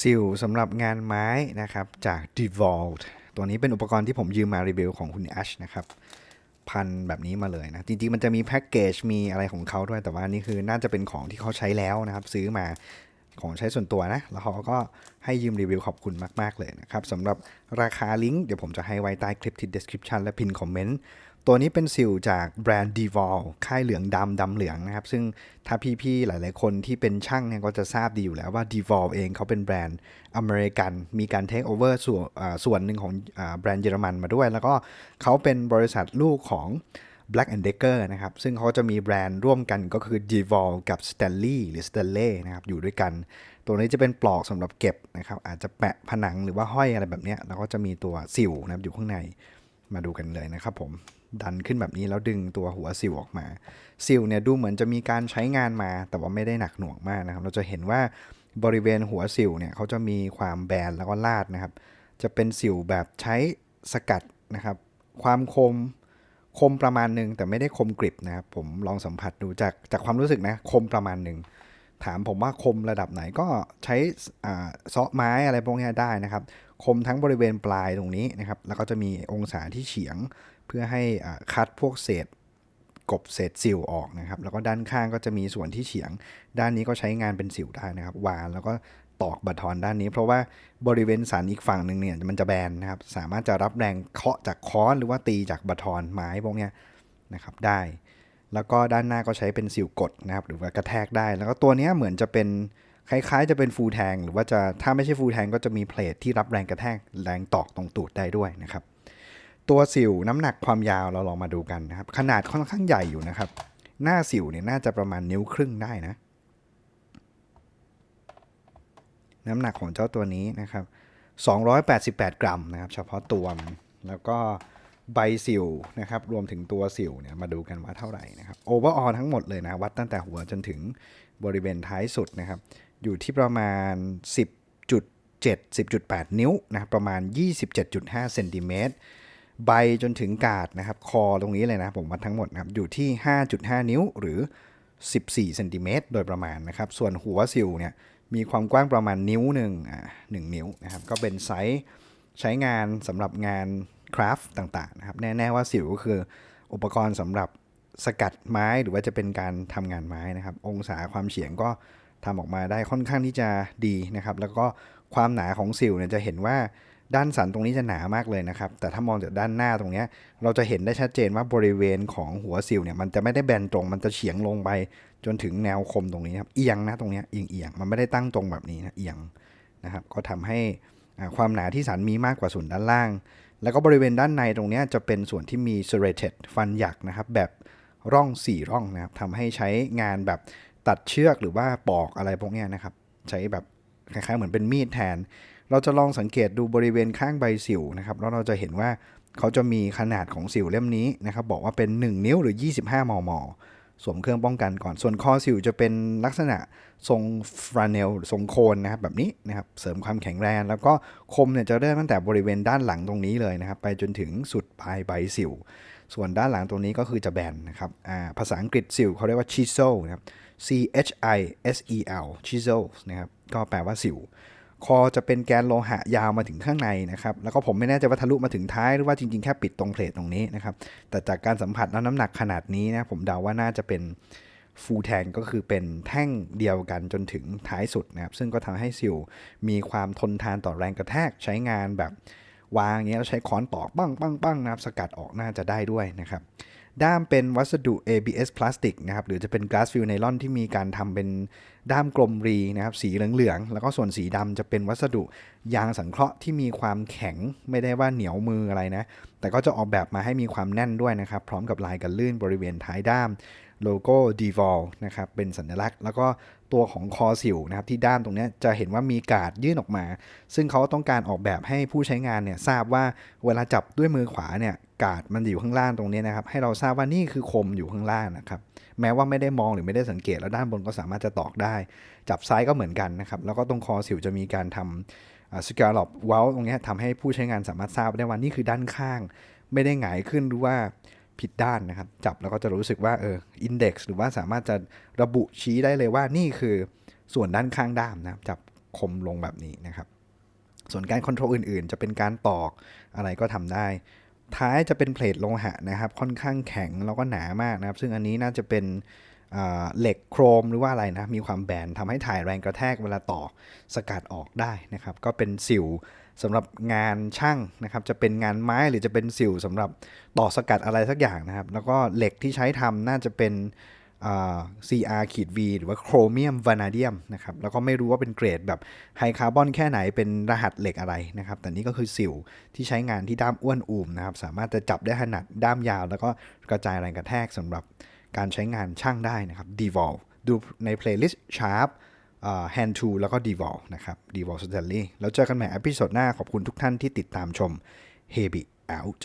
ซิลสำหรับงานไม้นะครับจาก Devolved ตัวนี้เป็นอุปกรณ์ที่ผมยืมมารีวิวของคุณแอชนะครับพันแบบนี้มาเลยนะ จริงๆ มันจะมีแพ็กเกจมีอะไรของเขาด้วยแต่ว่านี่คือน่าจะเป็นของที่เขาใช้แล้วนะครับ ซื้อมา ของใช้ส่วนตัวนะ แล้วเขาก็ให้ยืมรีวิวขอบคุณมาก ๆ เลยนะครับสำหรับราคาลิงก์เดี๋ยวผมจะให้ไว้ใต้คลิปที่ description และพินคอมเมนต์ตัวนี้เป็นซิลจากแบรนด์ d e v o l ค่ายเหลืองดำดำเหลืองนะครับ ซึ่งถ้าพี่ๆ หลายๆ คนที่เป็นช่างเนี่ยก็จะทราบดีอยู่แล้วว่า d e v o l เองเขาเป็นแบรนด์อเมริกัน มีการเทคโอเวอร์ส่วนส่วนหนึ่งของแบรนด์เยอรมันมาด้วย แล้วก็เขาเป็นบริษัทลูกของ Black and Decker นะครับ ซึ่งเขาจะมีแบรนด์ร่วมกันก็คือ d e v o l กับ Stanley หรือ Stanley นะครับ อยู่ด้วยกัน ตัวนี้จะเป็นปลอกสำหรับเก็บนะครับ อาจจะแปะผนังหรือว่าห้อยอะไรแบบนี้ แล้วก็จะมีตัวสิวนะครับอยู่ข้างใน มาดูกันเลยนะครับผมดันขึ้นแบบนี้แล้วดึงตัวหัวสิวออกมา สิวเนี่ยดูเหมือนจะมีการใช้งานมา แต่ว่าไม่ได้หนักหน่วงมากนะครับ เราจะเห็นว่าบริเวณหัวสิวเนี่ยเขาจะมีความแบนแล้วก็ลาดนะครับ จะเป็นสิวแบบใช้สกัดนะครับ ความคม คมประมาณหนึ่งแต่ไม่ได้คมกริบนะครับผมลองสัมผัสดูจากจากความรู้สึกนะคมประมาณหนึ่งถามผมว่าคมระดับไหนก็ใช้อ่าเซาะไม้อะไรพวกนี้ได้นะครับ คมทั้งบริเวณปลายตรงนี้นะครับ แล้วก็จะมีองศาที่เฉียง เพื่อให้คัดพวกเศษกบเศษสิวออกนะครับ แล้วก็ด้านข้างก็จะมีส่วนที่เฉียง ด้านนี้ก็ใช้งานเป็นสิวได้นะครับ วานแล้วก็ ตอกบัตรทอนด้านนี้ เพราะว่าบริเวณสันอีกฝั่งหนึ่งเนี่ยมันจะแบนนะครับ สามารถจะรับแรงเคาะจากค้อนหรือว่าตีจากบัตรทอนไม้พวกเนี้ยนะครับได้ แล้วก็ด้านหน้าก็ใช้เป็นสิวกดนะครับหรือว่ากระแทกได้ แล้วก็ตัวเนี้ยเหมือนจะเป็นคล้ายๆ จะเป็นฟูแทง หรือว่าจะถ้าไม่ใช่ฟูแทงก็จะมีเพลทที่รับแรงกระแทกแรงตอกตรงตูดได้ด้วยนะครับ ตัวสิวน้ำหนักความยาวเราลองมาดูกันนะครับ ขนาดค่อนข้างใหญ่อยู่นะครับ หน้าสิวเนี่ยน่าจะประมาณนิ้วครึ่งได้นะ น้ำหนักของเจ้าตัวนี้นะครับ 288 กรัมนะครับ เฉพาะตัวมันแล้วก็ใบสิวนะครับ รวมถึงตัวสิวเนี่ยมาดูกันว่าเท่าไหร่นะครับโอเวอร์ออทั้งหมดเลยนะวัดตั้งแต่หัวจนถึงบริเวณท้ายสุดนะครับ อยู่ที่ประมาณ 10.7 10.8 นิ้วนะครับประมาณ 27.5เซนติเมตรใบจนถึงกาดนะครับ คอตรงนี้เลยนะ ผมวัดทั้งหมดนะครับ อยู่ที่ 5.5 นิ้วหรือ 14เซนติเมตรโดยประมาณนะครับ ส่วนหัวสิวเนี่ย มีความกว้างประมาณนิ้วหนึ่งอ่าหนึ่งนิ้วนะครับ ก็เป็นไซส์ใช้งานสำหรับงานคราฟต์ต่างๆนะครับ แน่ๆว่าสิวก็คืออุปกรณ์สำหรับสกัดไม้หรือว่าจะเป็นการทำงานไม้นะครับ องศาความเฉียงก็ทำออกมาได้ค่อนข้างที่จะดีนะครับ แล้วก็ความหนาของสิวเนี่ยจะเห็นว่า ด้านสันตรงนี้จะหนามากเลยนะครับ แต่ถ้ามองจากด้านหน้าตรงนี้ เราจะเห็นได้ชัดเจนว่าบริเวณของหัวสิวเนี่ยมันจะไม่ได้แบนตรง มันจะเฉียงลงไปจนถึงแนวคมตรงนี้ครับ เอียงนะตรงนี้เอียงเอียงๆมันไม่ได้ตั้งตรงแบบนี้นะเอียงนะครับ ก็ทำให้ความหนาที่สันมีมากกว่าส่วนด้านล่าง แล้วก็บริเวณด้านในตรงนี้จะเป็นส่วนที่มี serrated ฟันหยักนะครับ แบบร่อง 4 ร่องนะครับทำให้ใช้งานแบบตัดเชือกหรือว่าปอกอะไรพวกนี้นะครับ ใช้แบบคล้ายๆเหมือนเป็นมีดแทน เราจะลองสังเกตดูบริเวณข้างใบสิวนะครับแล้วเราจะเห็นว่าเขาจะมีขนาดของสิวเล่มนี้นะครับบอกว่าเป็น 1 นิ้วหรือ 25 มม สวมเครื่องป้องกันก่อน ส่วนคอสิวจะเป็นลักษณะทรงฟราเนลทรงโคนนะครับแบบนี้นะครับเสริมความแข็งแรง แล้วก็คมเนี่ยจะเริ่มตั้งแต่บริเวณด้านหลังตรงนี้เลยนะครับไปจนถึงสุดปลายใบสิว ส่วนด้านหลังตรงนี้ก็คือจะแบนนะครับภาษาอังกฤษสิวเขาเรียกว่า chisel นะครับ C H I S E L chisel นะครับก็แปลว่าสิว คอจะเป็นแกนโลหะยาวมาถึงข้างในนะครับ แล้วก็ผมไม่แน่ใจว่าทะลุมาถึงท้ายหรือว่าจริงๆแค่ปิดตรงเพลทตรงนี้นะครับ แต่จากการสัมผัสแล้วน้ำหนักขนาดนี้นะผมเดาว่าน่าจะเป็นฟูแทงก็คือเป็นแท่งเดียวกันจนถึงท้ายสุดนะครับ ซึ่งก็ทำให้ซิลมีความทนทานต่อแรงกระแทกใช้งานแบบวางอย่างเงี้ยแล้วใช้ค้อนตอกปั้งปั้งปั้งนะครับสกัดออกน่าจะได้ด้วยนะครับ ด้ามเป็นวัสดุ ABS พลาสติกนะครับหรือจะเป็น glass fill nylon ที่มีการทำเป็นด้ามกลมรีนะครับสีเหลืองๆ แล้วก็ส่วนสีดำจะเป็นวัสดุยางสังเคราะห์ที่มีความแข็งไม่ได้ว่าเหนียวมืออะไรนะ แต่ก็จะออกแบบมาให้มีความแน่นด้วยนะครับ พร้อมกับลายกันลื่นบริเวณท้ายด้ามโลโก้ d e v o l นะครับเป็นสัญลักษณ์ แล้วก็ตัวของคอสิวนะครับที่ด้ามตรงนี้จะเห็นว่ามีกาดยื่นออกมา ซึ่งเขาต้องการออกแบบให้ผู้ใช้งานเนี่ยทราบว่าเวลาจับด้วยมือขวาเนี่ยกาดมันอยู่ข้างล่างตรงนี้นะครับ ให้เราทราบว่านี่คือคมอยู่ข้างล่างนะครับ แม้ว่าไม่ได้มองหรือไม่ได้สังเกตแล้วด้านบนก็สามารถจะตอกได้ จับซ้ายก็เหมือนกันนะครับ แล้วก็ตรงคอสิวจะมีการทำสกาลอปเวลตรงเนี้ยทำให้ผู้ใช้งานสามารถทราบได้ว่านี่คือด้านข้าง ไม่ได้หงายขึ้นหรือว่าผิดด้านนะครับ จับแล้วก็จะรู้สึกว่าเอออินเด็กซ์หรือว่าสามารถจะระบุชี้ได้เลยว่านี่คือส่วนด้านข้างด้ามนะครับ จับคมลงแบบนี้นะครับ ส่วนการคอนโทรลอื่น ๆ จะเป็นการตอกอะไรก็ทำได้ ท้ายจะเป็นเพลทโลหะนะครับ ค่อนข้างแข็งแล้วก็หนามากนะครับ ซึ่งอันนี้น่าจะเป็นเหล็กโครมหรือว่าอะไรนะ มีความแบนทำให้ถ่ายแรงกระแทกเวลาต่อสกัดออกได้นะครับ ก็เป็นสิวสำหรับงานช่างนะครับ จะเป็นงานไม้หรือจะเป็นสิวสำหรับต่อสกัดอะไรสักอย่างนะครับ แล้วก็เหล็กที่ใช้ทำน่าจะเป็น CR ขีด V หรือว่าโครเมียมวานาเดียมนะครับแล้วก็ไม่รู้ว่าเป็นเกรดแบบไฮคาร์บอนแค่ไหนเป็นรหัสเหล็กอะไรนะครับ แต่นี่ก็คือสิวที่ใช้งานที่ด้ามอ้วนอูมนะครับ สามารถจะจับได้ถนัดด้ามยาว แล้วก็กระจายแรงกระแทกสำหรับการใช้งานช่างได้นะครับ Devolve ดูใน playlist Sharp Hand Tool แล้วก็ Devolve นะครับ Devolve Stanley แล้วเจอกันใหม่อพิโซดหน้าขอบคุณทุกท่านที่ติดตามชม h e b y Out